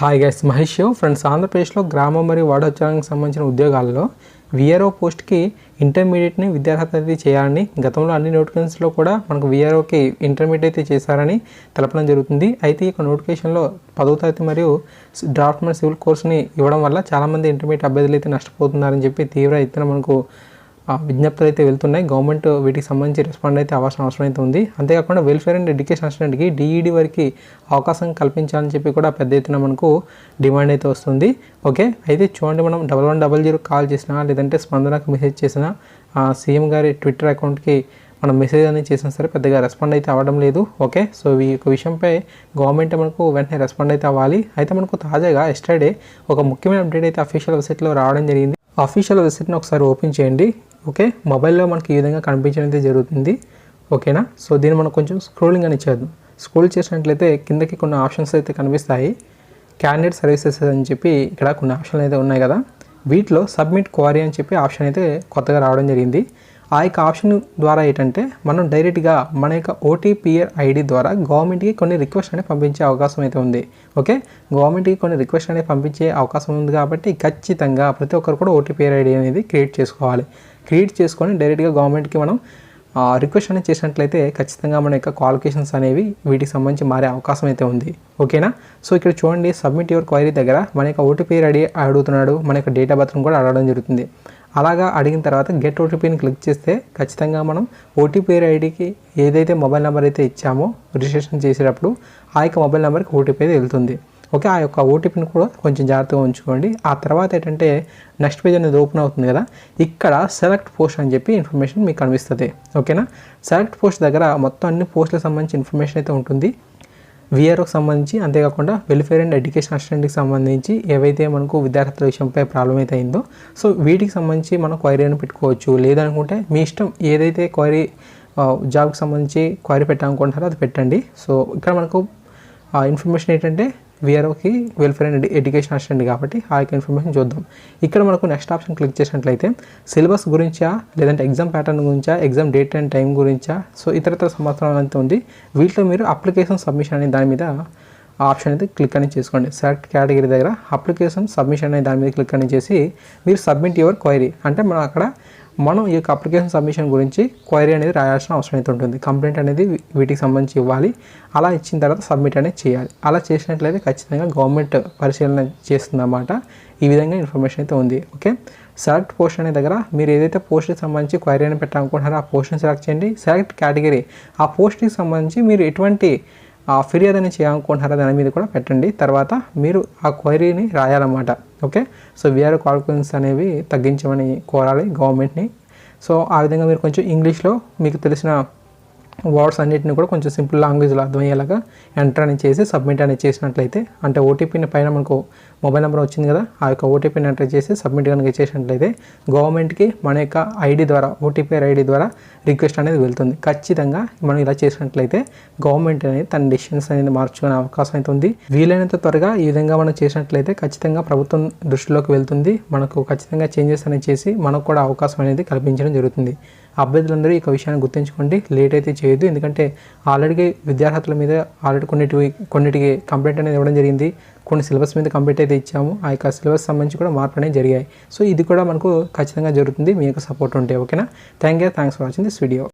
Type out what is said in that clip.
Hi guys Mahesh friends ఆంధ్రప్రదేశ్లో గ్రామం మరియు వాడోచ్చారానికి సంబంధించిన ఉద్యోగాల్లో విఆర్ఓ పోస్ట్కి ఇంటర్మీడియట్ని విద్యార్హత అయితే చేయాలని గతంలో అన్ని నోటిఫికేషన్స్లో కూడా మనకు విఆర్ఓకి ఇంటర్మీడియట్ అయితే చేశారని తెలపడం జరుగుతుంది. అయితే ఈ యొక్క నోటిఫికేషన్లో పదవ తరగతి మరియు డ్రాఫ్ట్మెన్ సివిల్ కోర్స్ని ఇవ్వడం వల్ల చాలామంది ఇంటర్మీడియట్ అభ్యర్థులు అయితే నష్టపోతున్నారని చెప్పి తీవ్ర ఎత్తున మనకు విజ్ఞప్తులు అయితే వెళ్తున్నాయి. గవర్నమెంట్ వీటికి సంబంధించి రెస్పాండ్ అయితే అవ్వాల్సిన అవసరం అయితే ఉంది. అంతేకాకుండా వెల్ఫేర్ అండ్ ఎడ్యుకేషన్ అసిస్టెంట్కి డిఈడి వరకు అవకాశం కల్పించాలని చెప్పి కూడా పెద్ద ఎత్తున మనకు డిమాండ్ అయితే వస్తుంది. ఓకే? అయితే చూడండి మనం double one double zero call చేసినా లేదంటే స్పందనకు మెసేజ్ చేసినా సీఎం గారి ట్విట్టర్ అకౌంట్కి మనం మెసేజ్ అనేది చేసినా సరే పెద్దగా రెస్పాండ్ అయితే అవ్వడం లేదు. ఓకే? సో ఈ యొక్క విషయంపై గవర్నమెంట్ మనకు వెంటనే రెస్పాండ్ అయితే అవ్వాలి. అయితే మనకు తాజాగా ఎస్టర్డే ఒక ముఖ్యమైన అప్డేట్ అయితే అఫీషియల్ వెబ్సైట్లో రావడం జరిగింది. అఫీషియల్ వెబ్సైట్ని ఒకసారి ఓపెన్ చేయండి. ఓకే మొబైల్లో మనకి ఈ విధంగా కనిపించడం అయితే జరుగుతుంది ఓకేనా సో దీన్ని మనం కొంచెం స్క్రోలింగ్ అని చేద్దాం. స్క్రోల్ చేసినట్లయితే కిందకి కొన్ని ఆప్షన్స్ అయితే కనిపిస్తాయి. క్యాండిడేట్ సర్వీసెస్ అని చెప్పి ఇక్కడ కొన్ని ఆప్షన్లు అయితే ఉన్నాయి కదా. వీటిలో సబ్మిట్ క్వారీ అని చెప్పి ఆప్షన్ అయితే కొత్తగా రావడం జరిగింది. ఆ యొక్క ఆప్షన్ ద్వారా ఏంటంటే మనం డైరెక్ట్గా మన యొక్క ఓటీపీఆర్ ఐడి ద్వారా గవర్నమెంట్కి కొన్ని రిక్వెస్ట్ అనేది పంపించే అవకాశం అయితే ఉంది. ఓకే? గవర్నమెంట్కి కొన్ని రిక్వెస్ట్ అనేది పంపించే అవకాశం ఉంది కాబట్టి ఖచ్చితంగా ప్రతి ఒక్కరు కూడా ఓటీపీఆర్ ఐడి అనేది క్రియేట్ చేసుకోవాలి. క్రియేట్ చేసుకొని డైరెక్ట్గా గవర్నమెంట్కి మనం రిక్వెస్ట్ అనేది చేసినట్లయితే ఖచ్చితంగా మన యొక్క క్వాలిఫికేషన్స్ అనేవి వీటికి సంబంధించి మారే అవకాశం అయితే ఉంది. ఓకేనా? సో ఇక్కడ చూడండి సబ్మిట్ యువర్ క్వైరీ దగ్గర మన యొక్క ఓటీపీ ఐడి అడుగుతున్నాడు మన యొక్క డేట్ ఆఫ్ బర్త్ను కూడా అడగడం జరుగుతుంది. అలాగా అడిగిన తర్వాత గెట్ ఓటీపీని క్లిక్ చేస్తే ఖచ్చితంగా మనం ఓటీపీ ఐడికి ఏదైతే మొబైల్ నెంబర్ అయితే ఇచ్చామో రిజిస్ట్రేషన్ చేసేటప్పుడు ఆ యొక్క మొబైల్ నెంబర్కి ఓటీపీ అయితే వెళ్తుంది. ఓకే ఆ యొక్క ఓటీపీని కూడా కొంచెం జాగ్రత్తగా ఉంచుకోండి. ఆ తర్వాత ఏంటంటే నెక్స్ట్ పేజ్ అనేది ఓపెన్ అవుతుంది కదా ఇక్కడ సెలెక్ట్ పోస్ట్ అని చెప్పి ఇన్ఫర్మేషన్ మీకు కనిపిస్తుంది. ఓకేనా సెలెక్ట్ పోస్ట్ దగ్గర మొత్తం అన్ని పోస్టులకు సంబంధించి ఇన్ఫర్మేషన్ అయితే ఉంటుంది. విఆర్ఓకి సంబంధించి అంతేకాకుండా వెల్ఫేర్ అండ్ ఎడ్యుకేషన్ అసిస్టెంట్కి సంబంధించి ఏవైతే మనకు విద్యార్థుల విషయంపై ప్రాబ్లం అయితే అయిందో సో వీటికి సంబంధించి మనం క్వైరీ అని పెట్టుకోవచ్చు. లేదనుకుంటే మీ ఇష్టం ఏదైతే క్వైరీ జాబ్కి సంబంధించి క్వైరీ పెట్టాలనుకుంటారో అది పెట్టండి. సో ఇక్కడ మనకు ఇన్ఫర్మేషన్ ఏంటంటే విఆర్ఓకి వెల్ఫేర్ అండ్ ఎడ్యుకేషన్ అసిస్టెంట్ కాబట్టి ఆ యొక్క ఇన్ఫర్మేషన్ చూద్దాం. ఇక్కడ మనకు నెక్స్ట్ ఆప్షన్ క్లిక్ చేసినట్లయితే సిలబస్ గురించా లేదంటే ఎగ్జామ్ ప్యాటర్న్ గురించా ఎగ్జామ్ డేట్ అండ్ టైం గురించా సో ఇతరతర సంవత్సరాలు అంతా ఉంది వీటిలో మీరు అప్లికేషన్ సబ్మిషన్ అనే దాని మీద ఆప్షన్ అయితే క్లిక్ అని చేసుకోండి. సెలెక్ట్ కేటగిరీ దగ్గర అప్లికేషన్ సబ్మిషన్ అనే దాని మీద క్లిక్ అని చేసి మీరు సబ్మిట్ యువర్ క్వైరీ అంటే మనం అక్కడ మనం ఈ యొక్క అప్లికేషన్ సబ్మిషన్ గురించి క్వైరీ అనేది రాయాల్సిన అవసరం అయితే ఉంటుంది. కంప్లైంట్ అనేది వీటికి సంబంధించి ఇవ్వాలి. అలా ఇచ్చిన తర్వాత సబ్మిట్ అనేది చేయాలి. అలా చేసినట్లయితే ఖచ్చితంగా గవర్నమెంట్ పరిశీలన చేస్తుందన్నమాట. ఈ విధంగా ఇన్ఫర్మేషన్ అయితే ఉంది. ఓకే సెలెక్ట్ పోస్ట్ అనే దగ్గర మీరు ఏదైతే పోస్ట్కి సంబంధించి క్వైరీ అని పెట్టాలనుకుంటున్నారో ఆ పోస్ట్ని సెలెక్ట్ చేయండి. సెలెక్ట్ కేటగిరీ ఆ పోస్ట్కి సంబంధించి మీరు ఎటువంటి ఆ ఫిర్యాదు అనేది చేయాలనుకుంటున్నారా దాని మీద కూడా పెట్టండి. తర్వాత మీరు ఆ క్వైరీని రాయాలన్నమాట. ఓకే సో వీఆర్ క్వాలిఫికేషన్స్ అనేవి తగ్గించమని కోరాలి గవర్నమెంట్ని సో ఆ విధంగా మీరు కొంచెం ఇంగ్లీష్లో మీకు తెలిసిన వర్డ్స్ అన్నిటిని కూడా కొంచెం సింపుల్ లాంగ్వేజ్లో అర్థమయ్యేలాగా ఎంటర్ అని చేసి సబ్మిట్ అనేది చేసినట్లయితే అంటే ఓటీపీని పైన మనకు మొబైల్ నెంబర్ వచ్చింది కదా ఆ యొక్క ఓటీపీని ఎంటర్ చేసి సబ్మిట్ కనుక చేసినట్లయితే గవర్నమెంట్కి మన యొక్క ఐడి ద్వారా ఓటీపీ ఐడి ద్వారా రిక్వెస్ట్ అనేది వెళ్తుంది. ఖచ్చితంగా మనం ఇలా చేసినట్లయితే గవర్నమెంట్ అనేది తన డిసిషన్స్ అనేది మార్చుకునే అవకాశం అయితే ఉంది. వీలైనంత త్వరగా ఈ విధంగా మనం చేసినట్లయితే ఖచ్చితంగా ప్రభుత్వం దృష్టిలోకి వెళ్తుంది. మనకు ఖచ్చితంగా చేంజెస్ అనేది చేసి మనకు కూడా అవకాశం అనేది కల్పించడం జరుగుతుంది. అభ్యర్థులందరూ ఈ విషయాన్ని గుర్తుంచుకోండి. లేట్ అయితే చేయొద్దు. ఎందుకంటే ఆల్రెడీ విద్యార్హతల మీద ఆల్రెడీ కొన్నిటి కొన్నిటికి కంప్లైంట్ అనేది ఇవ్వడం జరిగింది. కొన్ని సిలబస్ మీద కంప్లీట్ అయితే ఇచ్చాము. ఆ యొక్క సిలబస్ సంబంధించి కూడా మార్పు అనేది జరిగాయి. సో ఇది కూడా మనకు ఖచ్చితంగా జరుగుతుంది. మీ యొక్క సపోర్ట్ ఉంటే ఓకేనా? Thank you thanks for watching this video